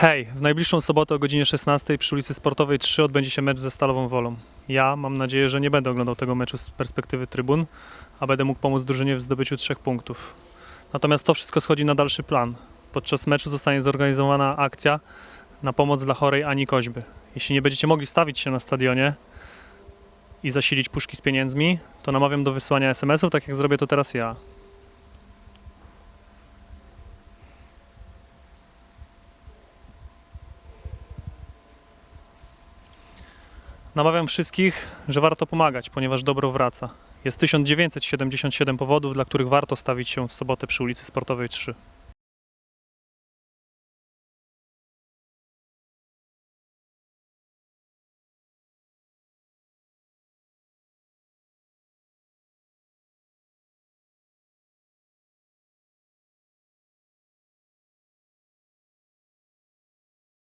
Hej, w najbliższą sobotę o godzinie 16 przy ulicy Sportowej 3 odbędzie się mecz ze Stalową Wolą. Ja mam nadzieję, że nie będę oglądał tego meczu z perspektywy trybun, a będę mógł pomóc drużynie w zdobyciu trzech punktów. Natomiast to wszystko schodzi na dalszy plan. Podczas meczu zostanie zorganizowana akcja na pomoc dla chorej Ani Koźby. Jeśli nie będziecie mogli stawić się na stadionie i zasilić puszki z pieniędzmi, to namawiam do wysłania SMS-ów, tak jak zrobię to teraz ja. Namawiam wszystkich, że warto pomagać, ponieważ dobro wraca. Jest 1977 powodów, dla których warto stawić się w sobotę przy ulicy Sportowej 3.